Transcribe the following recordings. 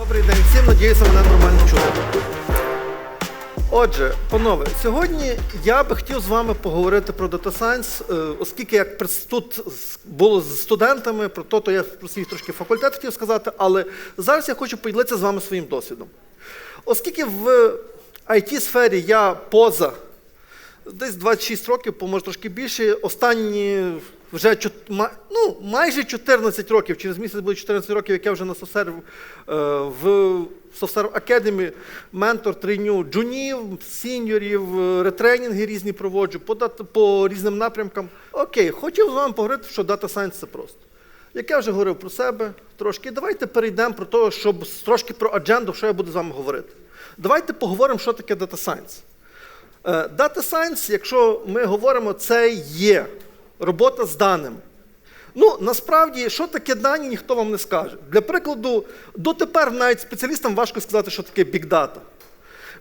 Добрий день всім, надіюся, мене нормально чути. Отже, панове, сьогодні я би хотів з вами поговорити про Data Science, е, оскільки як тут було з студентами, про то, то я про свій трошки факультет хотів сказати, але зараз я хочу поділитися з вами своїм досвідом. Оскільки в IT-сфері я поза десь 26 років, може трошки більше. Останні вже ну, майже 14 років, через місяць буде 14 років, як я вже на SoftServe, е, в SoftServe Academy ментор треню джунів, сіньорів, е, ретренінги різні проводжу по, по різним напрямкам. Окей, хотів з вами поговорити, що Data Science це просто. Як я вже говорив про себе трошки, давайте перейдемо про те, щоб трошки про адженду, що я буду з вами говорити. Давайте поговоримо, що таке Data Science. Е, Data Science, якщо ми говоримо, це є робота з даними. Ну, насправді, що таке дані, ніхто вам не скаже. Для прикладу, дотепер навіть спеціалістам важко сказати, що таке Data.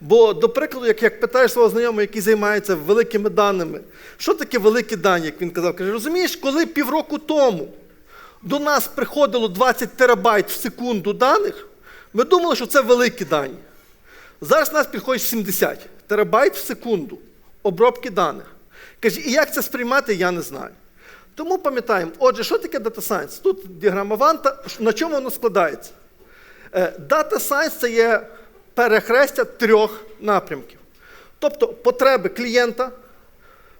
Бо, до прикладу, як, як питаєш свого знайомого, який займається великими даними, що таке великі дані, як він казав, каже, розумієш, коли півроку тому до нас приходило 20 терабайт в секунду даних, ми думали, що це великі дані. Зараз у нас підходить 70 терабайт в секунду обробки даних. Каже, і як це сприймати, я не знаю. Тому пам'ятаємо, отже, що таке Data Science? Тут діаграма Ванта, на чому воно складається? Е, Data Science це є перехрестя трьох напрямків. Тобто потреби клієнта,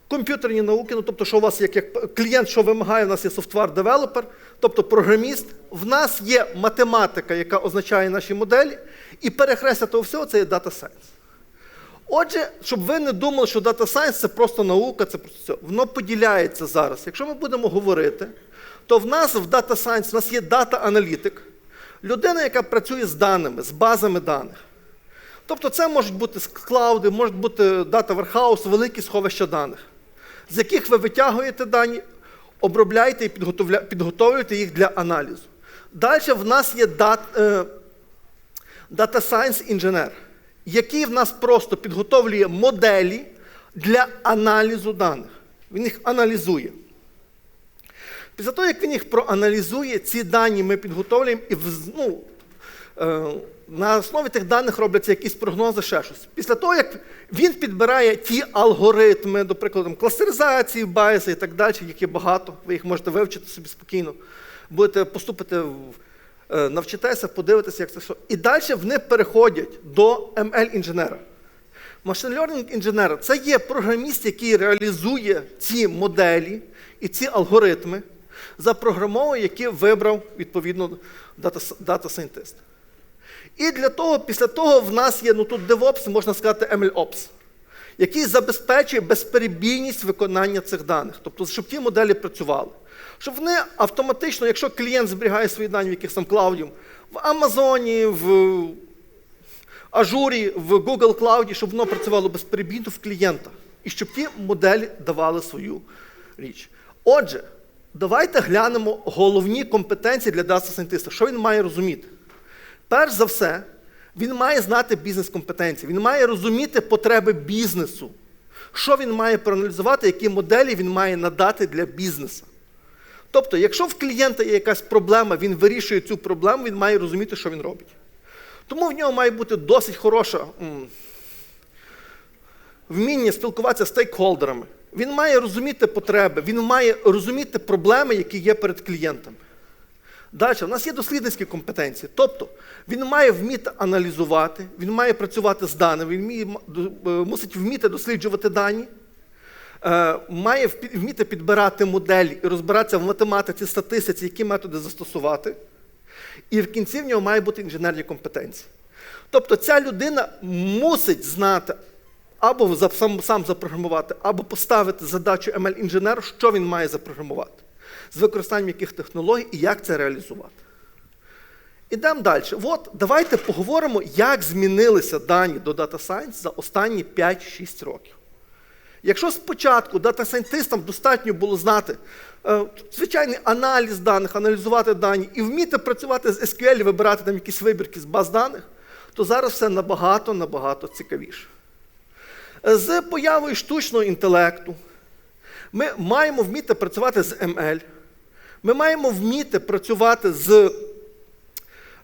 комп'ютерні науки, ну тобто, що у вас як, як клієнт, що вимагає, у нас є софтвар-девелопер, тобто програміст. В нас є математика, яка означає наші моделі, і перехрестя того всього це є Data Science. Отже, щоб ви не думали, що Data Science це просто наука, це просто все. Воно поділяється зараз. Якщо ми будемо говорити, то в нас в Data Science в нас є дата-аналітик, людина, яка працює з даними, з базами даних. Тобто це можуть бути клауди, можуть бути Data Warehouse, великі сховища даних, з яких ви витягуєте дані, обробляєте і підготовлюєте їх для аналізу. Далі в нас є дат, Data Science інженер, який в нас просто підготовлює моделі для аналізу даних. Він їх аналізує. Після того, як він їх проаналізує, ці дані ми підготовлюємо і ну, е, на основі тих даних робляться якісь прогнози, ще щось. Після того, як він підбирає ті алгоритми, до прикладу, кластеризації, байси і так далі, їх є багато, ви їх можете вивчити собі спокійно, будете поступити в навчитеся, подивитися, як це все. І далі вони переходять до ML-інженера. Machine Learning інженер це є програміст, який реалізує ці моделі і ці алгоритми за програмовою, які вибрав відповідно дата, дата сайентист. І для того, після того в нас є ну тут DevOps, можна сказати MLOps, який забезпечує безперебійність виконання цих даних, тобто, щоб ті моделі працювали. Щоб вони автоматично, якщо клієнт зберігає свої дані в якихось там клаудів, в Амазоні, в Ажурі, в Google Cloud, щоб воно працювало безперебійно в клієнта. І щоб ті моделі давали свою річ. Отже, давайте глянемо головні компетенції для дата сайентиста. Що він має розуміти? Перш за все, він має знати бізнес-компетенції, він має розуміти потреби бізнесу. Що він має проаналізувати, які моделі він має надати для бізнесу. Тобто, якщо в клієнта є якась проблема, він вирішує цю проблему, він має розуміти, що він робить. Тому в нього має бути досить хороша вміння спілкуватися з стейкхолдерами. Він має розуміти потреби, він має розуміти проблеми, які є перед клієнтами. Далі, у нас є дослідницькі компетенції. Тобто він має вміти аналізувати, він має працювати з даними, він вміє, е, мусить вміти досліджувати дані, має вміти підбирати моделі і розбиратися в математиці, статистиці, які методи застосувати. І в кінці в нього має бути інженерні компетенції. Тобто ця людина мусить знати або сам, сам запрограмувати, або поставити задачу ML-інженеру, що він має запрограмувати, з використанням яких технологій і як це реалізувати. Ідемо далі. От давайте поговоримо, як змінилися дані до Data Science за останні 5-6 років. Якщо спочатку дата-сайентистам достатньо було знати е, звичайний аналіз даних, аналізувати дані і вміти працювати з SQL, вибирати там якісь вибірки з баз даних, то зараз все набагато набагато цікавіше. Е, З появою штучного інтелекту ми маємо вміти працювати з ML, ми маємо вміти працювати з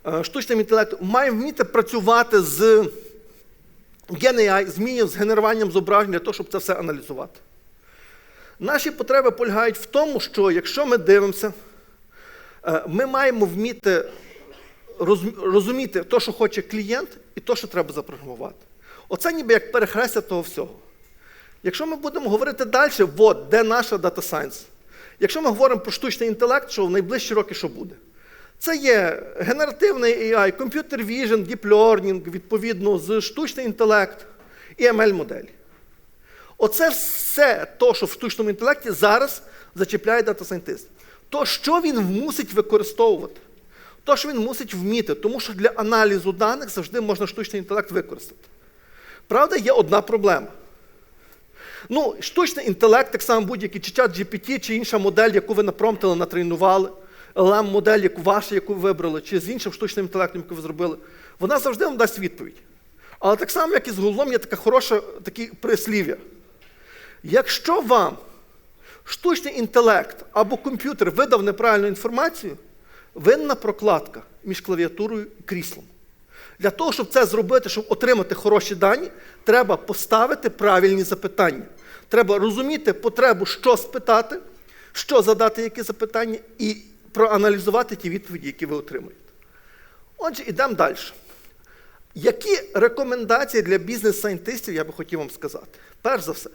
е, штучним інтелектом, має вміти працювати з GenAI, змінів з генеруванням зображень для того, щоб це все аналізувати. Наші потреби полягають в тому, що якщо ми дивимося, е, ми маємо вміти розуміти те, що хоче клієнт, і те, що треба запрограмувати. Оце ніби як перехрестя того всього. Якщо ми будемо говорити далі, от де наша Data Science. Якщо ми говоримо про штучний інтелект, що в найближчі роки що буде? Це є генеративний AI, computer vision, deep learning, відповідно, з штучний інтелект і ML-моделі. Оце все то, що в штучному інтелекті зараз зачіпляє дата-сайентист. То, що він мусить використовувати, то, що він мусить вміти, тому що для аналізу даних завжди можна штучний інтелект використати. Правда, є одна проблема. Ну, штучний інтелект, так само будь-який чи чат GPT, чи інша модель, яку ви напромтили, натренували, LM модель, ваша, яку ви вибрали, чи з іншим штучним інтелектом, яку ви зробили, вона завжди вам дасть відповідь. Але так само, як і з Гуглом, є така хороша такі прислів'я. Якщо вам штучний інтелект або комп'ютер видав неправильну інформацію, винна прокладка між клавіатурою і кріслом. Для того, щоб це зробити, щоб отримати хороші дані, треба поставити правильні запитання. Треба розуміти потребу, що спитати, що задати, які запитання, і проаналізувати ті відповіді, які ви отримуєте. Отже, йдемо далі. Які рекомендації для бізнес-сайентистів я би хотів вам сказати? Перш за все,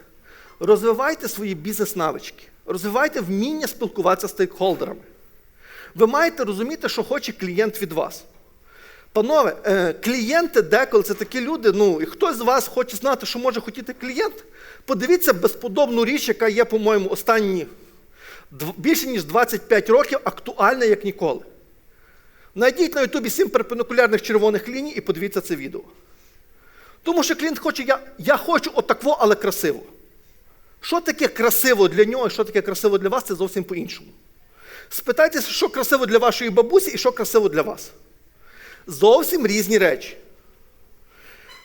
розвивайте свої бізнес-навички, розвивайте вміння спілкуватися з стейкхолдерами. Ви маєте розуміти, що хоче клієнт від вас. Панове, е, клієнти деколи це такі люди. Ну, і хтось з вас хоче знати, що може хотіти клієнт. Подивіться безподобну річ, яка є, по-моєму, останні більше ніж 25 років, актуальна як ніколи. Найдіть на Ютубі сім перпендикулярних червоних ліній і подивіться це відео. Тому що клієнт хоче, я, я хочу отакво, але красиво. Що таке красиво для нього, і що таке красиво для вас, це зовсім по-іншому. Спитайтеся, що красиво для вашої бабусі і що красиво для вас. Зовсім різні речі.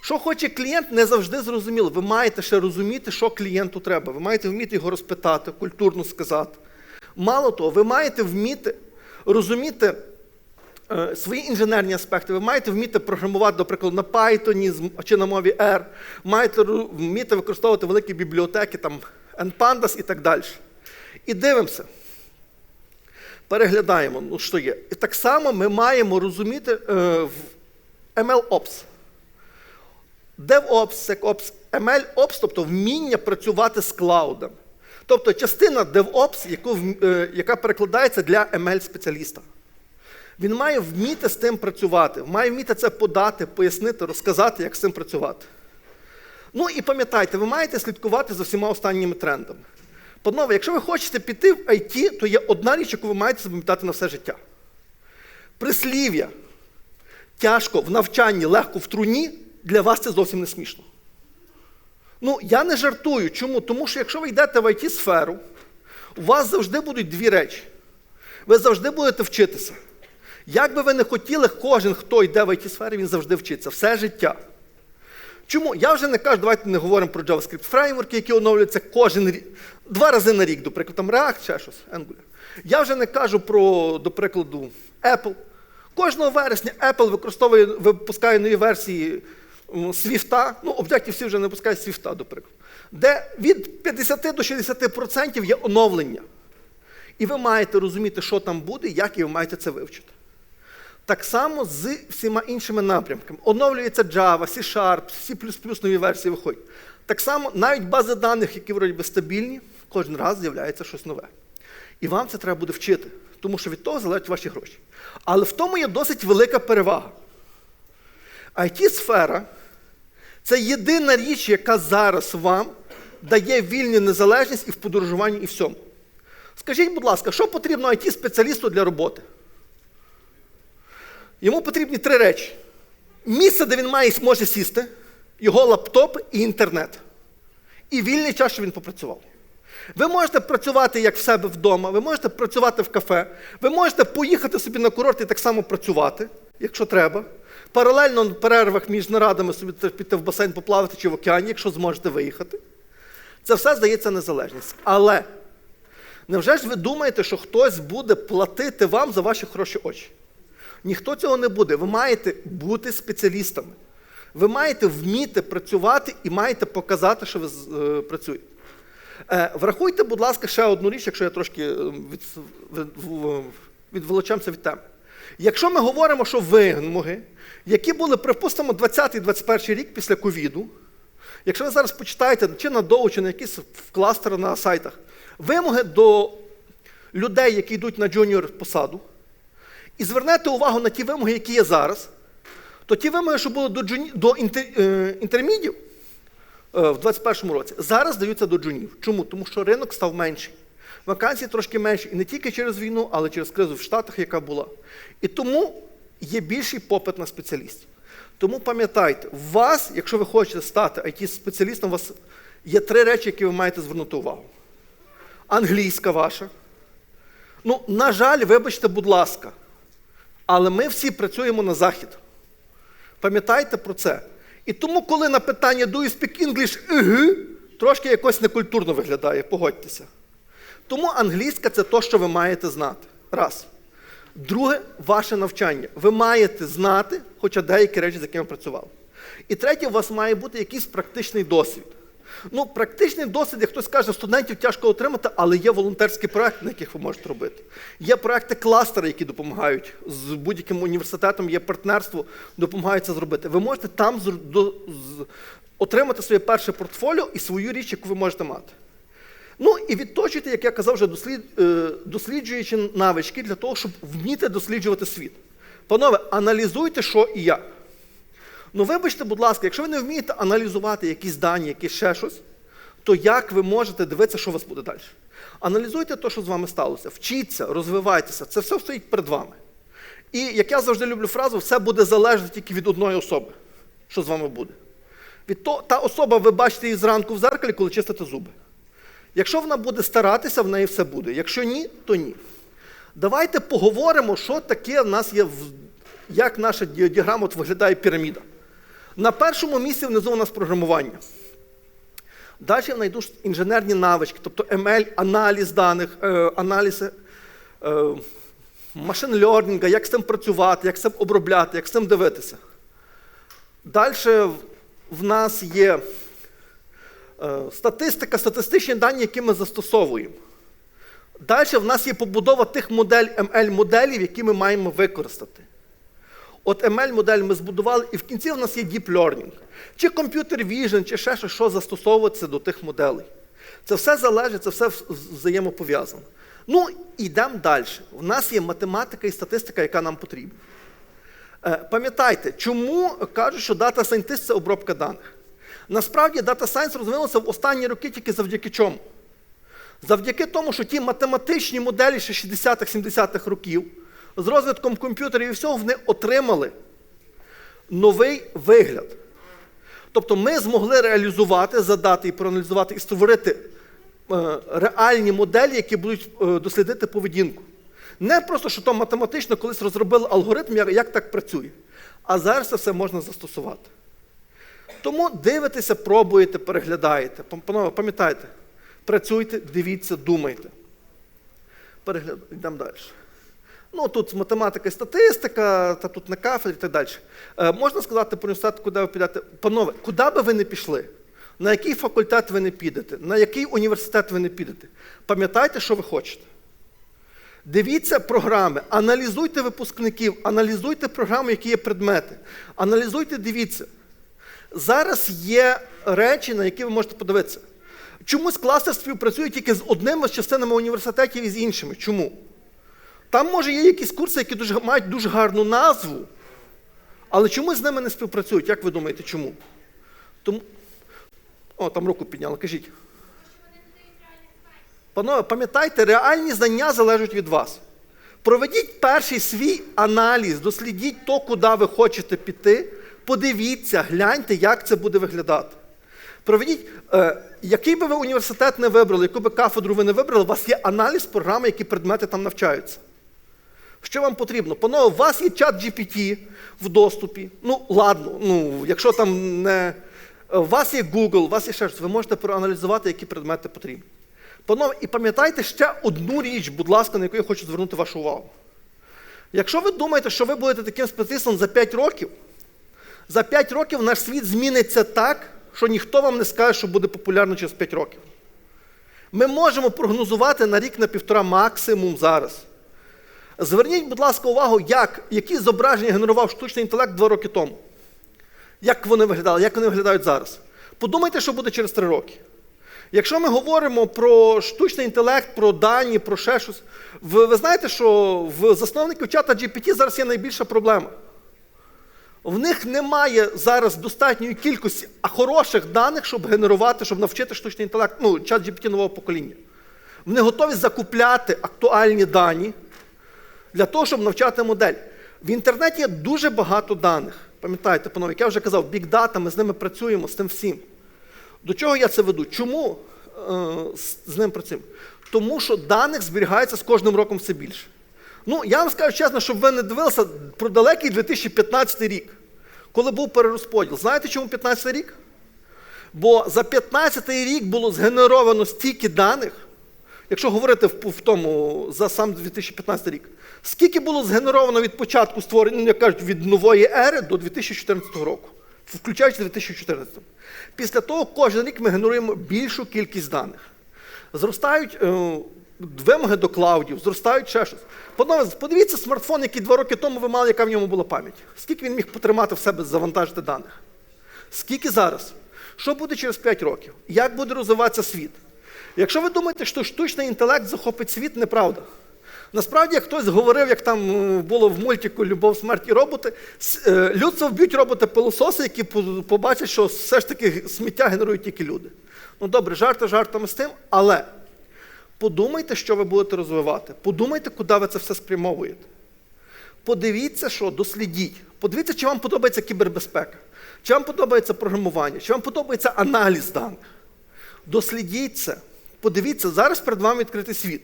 Що хоче клієнт, не завжди зрозуміло. Ви маєте ще розуміти, що клієнту треба. Ви маєте вміти його розпитати, культурно сказати. Мало того, ви маєте вміти розуміти е, свої інженерні аспекти. Ви маєте вміти програмувати, наприклад, на Python чи на мові R. Маєте вміти використовувати великі бібліотеки, там NPandas і так далі. І дивимося переглядаємо, ну, що є. І так само ми маємо розуміти е, в MLOps. DevOps, SecOps, MLOps, тобто вміння працювати з клаудом. Тобто частина DevOps, яку, е, яка перекладається для ML-спеціаліста. Він має вміти з тим працювати, має вміти це подати, пояснити, розказати, як з цим працювати. Ну і пам'ятайте, ви маєте слідкувати за всіма останніми трендами. Панове, якщо ви хочете піти в IT, то є одна річ, яку ви маєте запам'ятати на все життя. Прислів'я. Тяжко в навчанні, легко в труні, для вас це зовсім не смішно. Ну, я не жартую. Чому? Тому що якщо ви йдете в IT-сферу, у вас завжди будуть дві речі. Ви завжди будете вчитися. Як би ви не хотіли, кожен, хто йде в IT-сфері, він завжди вчиться. Все життя. Чому? Я вже не кажу, давайте не говоримо про JavaScript фреймворки, які оновлюються кожен рік, два рази на рік, до прикладу, там React, ще щось, Angular. Я вже не кажу про, до прикладу, Apple. Кожного вересня Apple використовує, випускає нові версії Swift, ну, Objective-C вже не випускає Swift, до прикладу, де від 50 до 60% є оновлення. І ви маєте розуміти, що там буде, як і ви маєте це вивчити. Так само з всіма іншими напрямками. Оновлюється Java, C-Sharp, C++ нові версії виходять. Так само навіть бази даних, які вроді би стабільні, кожен раз з'являється щось нове. І вам це треба буде вчити, тому що від того залежать ваші гроші. Але в тому є досить велика перевага. IT-сфера це єдина річ, яка зараз вам дає вільну незалежність і в подорожуванні, і всьому. Скажіть, будь ласка, що потрібно IT-спеціалісту для роботи? Йому потрібні три речі: місце, де він має зможе сісти, його лаптоп і інтернет. І вільний час, що він попрацював. Ви можете працювати як в себе вдома, ви можете працювати в кафе, ви можете поїхати собі на курорт і так само працювати, якщо треба. Паралельно в перервах між нарадами собі піти в басейн поплавати чи в океані, якщо зможете виїхати. Це все здається незалежність. Але невже ж ви думаєте, що хтось буде платити вам за ваші хороші очі? Ніхто цього не буде. Ви маєте бути спеціалістами. Ви маєте вміти працювати і маєте показати, що ви е, працюєте. Е, врахуйте, будь ласка, ще одну річ, якщо я трошки е, від, від, в- відволочемося від теми. Якщо ми говоримо, що вимоги, які були, припустимо, 20-21 рік після ковіду, якщо ви зараз почитаєте чи на доу, чи на якісь кластери на сайтах, вимоги до людей, які йдуть на джуніор посаду, і звернете увагу на ті вимоги, які є зараз, то ті вимоги, що були до, джуні... до інтер... е, інтермідів е, в 2021 році, зараз даються до джунів. Чому? Тому що ринок став менший. Вакансії трошки менші, і не тільки через війну, але через кризу в Штатах, яка була. І тому є більший попит на спеціалістів. Тому пам'ятайте, у вас, якщо ви хочете стати IT-спеціалістом, у вас є три речі, які ви маєте звернути увагу. Англійська ваша. Ну, на жаль, вибачте, будь ласка, але ми всі працюємо на захід. Пам'ятайте про це. І тому, коли на питання do you speak English, «Угу», трошки якось некультурно виглядає, погодьтеся. Тому англійська це те, що ви маєте знати. Раз. Друге, ваше навчання. Ви маєте знати, хоча деякі речі, з якими працювали. І третє, у вас має бути якийсь практичний досвід. Ну, практичний досвід, як хтось каже, студентів тяжко отримати, але є волонтерські проекти, на яких ви можете робити. Є проекти кластери, які допомагають з будь-яким університетом, є партнерство, допомагають це зробити. Ви можете там отримати своє перше портфоліо і свою річ, яку ви можете мати. Ну і відточуйте, як я казав, вже дослід, е, досліджуючи навички для того, щоб вміти досліджувати світ. Панове, аналізуйте, що і як. Ну, вибачте, будь ласка, якщо ви не вмієте аналізувати якісь дані, якісь ще щось, то як ви можете дивитися, що у вас буде далі? Аналізуйте те, що з вами сталося, вчіться, розвивайтеся, це все стоїть перед вами. І як я завжди люблю фразу, все буде залежати тільки від одної особи, що з вами буде. Від то, та особа, ви бачите її зранку в зеркалі, коли чистите зуби. Якщо вона буде старатися, в неї все буде. Якщо ні, то ні. Давайте поговоримо, що таке в нас є, як наша діаграма от виглядає піраміда. На першому місці внизу у нас програмування. Далі я знайду інженерні навички, тобто ML, аналіз даних, е, аналіз е, машин лернінга, як з цим працювати, як з цим обробляти, як з цим дивитися. Далі в нас є статистика, статистичні дані, які ми застосовуємо. Далі в нас є побудова тих модель ML-моделів, які ми маємо використати. От ML-модель ми збудували, і в кінці в нас є Deep Learning. Чи Computer Vision, чи ще щось, що застосовується до тих моделей. Це все залежить, це все взаємопов'язано. Ну, йдемо далі. У нас є математика і статистика, яка нам потрібна. Е, Пам'ятайте, чому кажуть, що Data Scientist – це обробка даних? Насправді Data Science розвинулося в останні роки тільки завдяки чому? Завдяки тому, що ті математичні моделі ще 60-х, 70-х років з розвитком комп'ютерів і всього вони отримали новий вигляд. Тобто ми змогли реалізувати, задати і проаналізувати і створити е, реальні моделі, які будуть е, дослідити поведінку. Не просто, що там математично колись розробили алгоритм, як так працює. А зараз це все можна застосувати. Тому дивитеся, пробуєте, переглядаєте. Панове, пам'ятайте, працюйте, дивіться, думайте. Перегляд... Йдемо далі. Ну, тут математика і статистика, та тут на кафедрі і так далі. Е, можна сказати про університет, куди ви підете? Панове, куди би ви не пішли? На який факультет ви не підете? На який університет ви не підете? Пам'ятайте, що ви хочете. Дивіться програми, аналізуйте випускників, аналізуйте програми, які є предмети. Аналізуйте, дивіться. Зараз є речі, на які ви можете подивитися. Чомусь кластер співпрацює тільки з одними з частинами університетів і з іншими. Чому? Там, може, є якісь курси, які дуже, мають дуже гарну назву, але чомусь з ними не співпрацюють. Як ви думаєте, чому? Тому... О, там руку підняли, кажіть. Панове, пам'ятайте, реальні знання залежать від вас. Проведіть перший свій аналіз, дослідіть то, куди ви хочете піти, подивіться, гляньте, як це буде виглядати. Проведіть, е, який би ви університет не вибрали, яку би кафедру ви не вибрали, у вас є аналіз програми, які предмети там навчаються. Що вам потрібно? Панове, у вас є чат GPT в доступі. Ну, ладно, ну, якщо там не. У вас є Google, у вас є ще щось, ви можете проаналізувати, які предмети потрібні. Панове, і пам'ятайте ще одну річ, будь ласка, на яку я хочу звернути вашу увагу. Якщо ви думаєте, що ви будете таким спеціалістом за 5 років, за 5 років наш світ зміниться так, що ніхто вам не скаже, що буде популярно через 5 років. Ми можемо прогнозувати на рік на півтора максимум зараз. Зверніть, будь ласка, увагу, як, які зображення генерував штучний інтелект два роки тому. Як вони виглядали, як вони виглядають зараз. Подумайте, що буде через три роки. Якщо ми говоримо про штучний інтелект, про дані, про ще щось, ви, ви знаєте, що в засновників чата GPT зараз є найбільша проблема. В них немає зараз достатньої кількості хороших даних, щоб генерувати, щоб навчити штучний інтелект, ну, чат GPT нового покоління. Вони готові закупляти актуальні дані для того, щоб навчати модель. В інтернеті є дуже багато даних. Пам'ятаєте, панове, як я вже казав, бікдата, ми з ними працюємо, з тим всім. До чого я це веду? Чому е, з, з ним працюємо? Тому що даних зберігається з кожним роком все більше. Ну, я вам скажу чесно, щоб ви не дивилися про далекий 2015 рік, коли був перерозподіл. Знаєте, чому 15 рік? Бо за 15 рік було згенеровано стільки даних, якщо говорити в, тому за сам 2015 рік, скільки було згенеровано від початку створення, як кажуть, від нової ери до 2014 року, включаючи 2014. Після того кожен рік ми генеруємо більшу кількість даних. Зростають е, вимоги до клаудів, зростають ще щось. Подивіться смартфон, який два роки тому ви мали, яка в ньому була пам'ять. Скільки він міг потримати в себе, завантажити даних? Скільки зараз? Що буде через 5 років? Як буде розвиватися світ? Якщо ви думаєте, що штучний інтелект захопить світ, неправда. Насправді, як хтось говорив, як там е, було в мультику Любов, смерть і роботи, е, людство вб'ють роботи-пилососи, які побачать, що все ж таки сміття генерують тільки люди. Ну добре, жарти жартами з тим, але подумайте, що ви будете розвивати. Подумайте, куди ви це все спрямовуєте. Подивіться, що дослідіть. Подивіться, чи вам подобається кібербезпека, чи вам подобається програмування, чи вам подобається аналіз даних. Дослідіть це. Подивіться, зараз перед вами відкритий світ.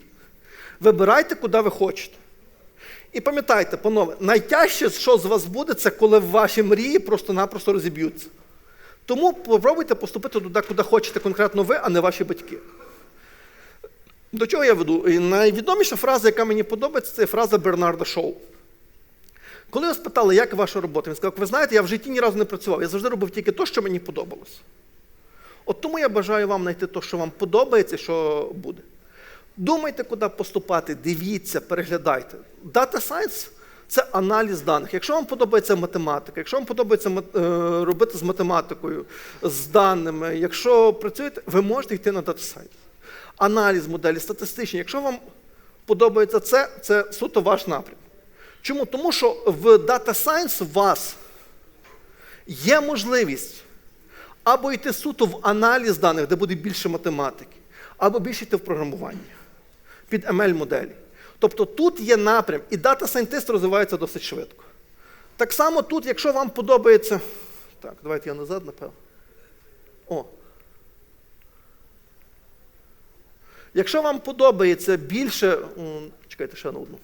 Вибирайте, куди ви хочете. І пам'ятайте, панове, найтяжче, що з вас буде, це коли ваші мрії просто-напросто розіб'ються. Тому попробуйте поступити туди, куди хочете конкретно ви, а не ваші батьки. До чого я веду? І найвідоміша фраза, яка мені подобається, це фраза Бернарда Шоу. Коли його спитали, як ваша робота, він сказав, ви знаєте, я в житті ні разу не працював, я завжди робив тільки те, що мені подобалось. От тому я бажаю вам знайти те, що вам подобається, що буде. Думайте, куди поступати, дивіться, переглядайте. Data Science – це аналіз даних. Якщо вам подобається математика, якщо вам подобається е, робити з математикою, з даними, якщо працюєте, ви можете йти на Data Science. Аналіз моделі, статистичні. Якщо вам подобається це, це суто ваш напрям. Чому? Тому що в Data Science у вас є можливість або йти суто в аналіз даних, де буде більше математики, або більше йти в програмування під ML-моделі. Тобто тут є напрям, і дата-сайентист розвивається досить швидко. Так само тут, якщо вам подобається. Так, давайте я назад, напевно. О. Якщо вам подобається більше. Чекайте ще на одну.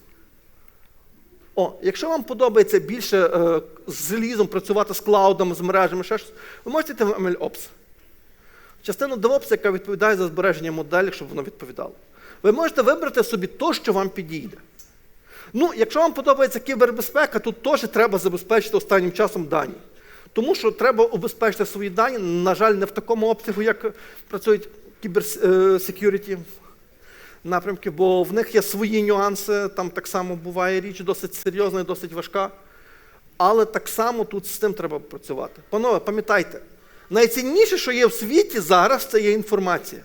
О, якщо вам подобається більше е, з залізом працювати з клаудами, з мережами, ще щось, ви можете йти в MLOps. Частину DevOps, яка відповідає за збереження моделі, щоб воно відповідало. Ви можете вибрати собі те, що вам підійде. Ну, якщо вам подобається кібербезпека, тут теж треба забезпечити останнім часом дані. Тому що треба убезпечити свої дані, на жаль, не в такому обсягу, як працюють кіберсекюріті напрямки, бо в них є свої нюанси, там так само буває річ досить серйозна і досить важка. Але так само тут з тим треба працювати. Панове, пам'ятайте, найцінніше, що є в світі зараз, це є інформація.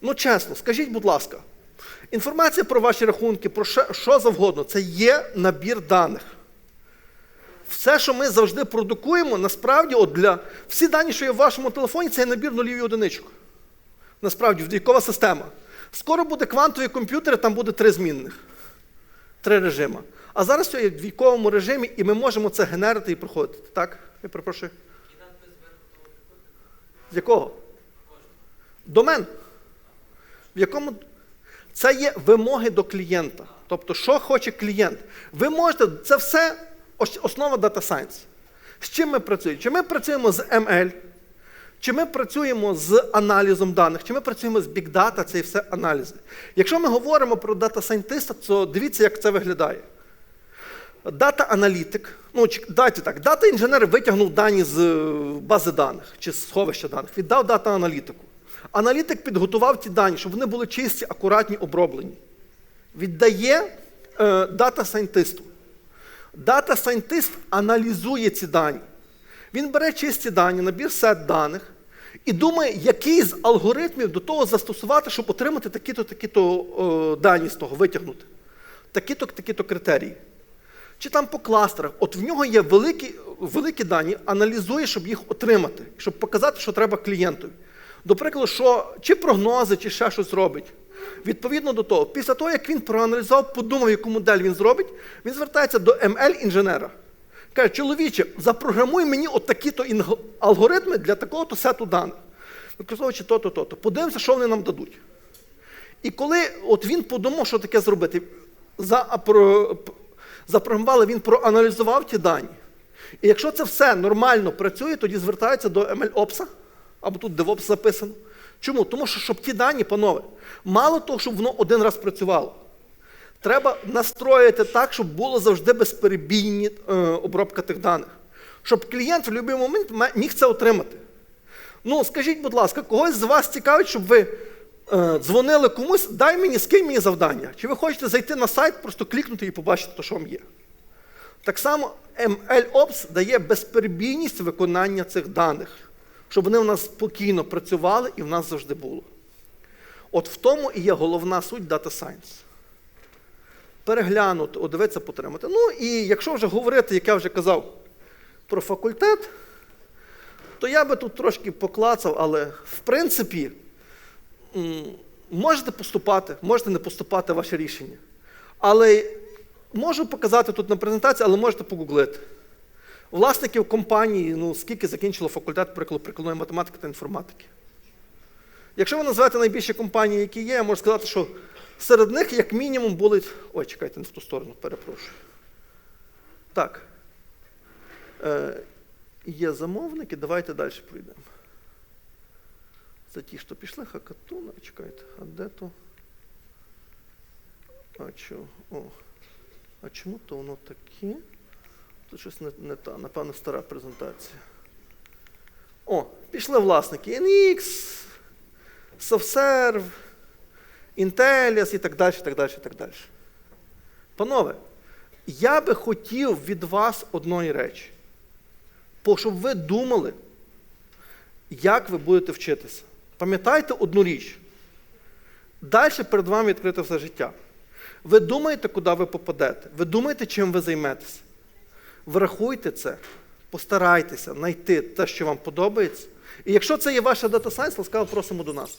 Ну, чесно, скажіть, будь ласка, інформація про ваші рахунки, про що завгодно, це є набір даних. Все, що ми завжди продукуємо, насправді, от для всі дані, що є в вашому телефоні, це є набір нулів і одиничок. Насправді, вікова система. Скоро буде квантові комп'ютери, там буде три змінних, три режими. А зараз все є в військовому режимі, і ми можемо це генерити і проходити. Так? Я перепрошую. З якого? Домен. В якому це є вимоги до клієнта. Тобто, що хоче клієнт. Ви можете, це все основа Data Science. З чим ми працюємо? Чи ми працюємо з ML, Чи ми працюємо з аналізом даних, чи ми працюємо з Big Data, це і все аналізи. Якщо ми говоримо про дата-сайентиста, то дивіться, як це виглядає. Дата-аналітик, ну дайте так, дата-інженер витягнув дані з е, бази даних чи з сховища даних, віддав дата-аналітику. Аналітик підготував ті дані, щоб вони були чисті, акуратні, оброблені. Віддає е, дата-сайентисту. Дата-сайентист аналізує ці дані. Він бере чисті дані, набір сет даних і думає, який з алгоритмів до того застосувати, щоб отримати такі-то, такі-то о, дані з того, витягнути. Такі-то, такі-то критерії. Чи там по кластерах. От в нього є великі, великі дані, аналізує, щоб їх отримати, щоб показати, що треба клієнтові. До прикладу, що чи прогнози, чи ще щось робить. Відповідно до того, після того, як він проаналізував, подумав, яку модель він зробить, він звертається до ML-інженера. Каже, чоловіче, запрограмуй мені от такі-то інг- алгоритми для такого-то сету даних. Використовуючи то-то, то-то. Подивимося, що вони нам дадуть. І коли от він подумав, що таке зробити, запрограмували, він проаналізував ті дані. І якщо це все нормально працює, тоді звертається до MLOps, або тут DevOps записано. Чому? Тому що щоб ті дані, панове, мало того, щоб воно один раз працювало. Треба настроїти так, щоб було завжди безперебійні е, обробка тих даних. Щоб клієнт в будь-який момент міг це отримати. Ну, скажіть, будь ласка, когось з вас цікавить, щоб ви е, дзвонили комусь, дай мені, скинь мені завдання. Чи ви хочете зайти на сайт, просто клікнути і побачити, то, що вам є. Так само MLOps дає безперебійність виконання цих даних, щоб вони у нас спокійно працювали і в нас завжди було. От в тому і є головна суть Data Science. Переглянути, одивитися, потримати. Ну і якщо вже говорити, як я вже казав, про факультет, то я би тут трошки поклацав, але в принципі можете поступати, можете не поступати ваше рішення. Але можу показати тут на презентації, але можете погуглити. Власників компанії, ну, скільки закінчило факультет прикладної математики та інформатики. Якщо ви назвете найбільші компанії, які є, я можу сказати, що серед них, як мінімум, були. Ой, чекайте, не в ту сторону, перепрошую. Так. Е, є замовники, давайте далі пройдемо. Це ті, що пішли, хакатуна, чекайте, а де то? А чого? О. А чому то воно таке? Тут щось не, не та, напевно, стара презентація. О, пішли власники. NX, SoftServe, Intellis і так далі, так далі, так далі. Панове, я би хотів від вас одної речі. Бо щоб ви думали, як ви будете вчитися. Пам'ятайте одну річ. Далі перед вами відкрите все життя. Ви думаєте, куди ви попадете. Ви думаєте, чим ви займетеся. Врахуйте це, постарайтеся знайти те, що вам подобається. І якщо це є ваша дата сайт, ласкаво просимо до нас.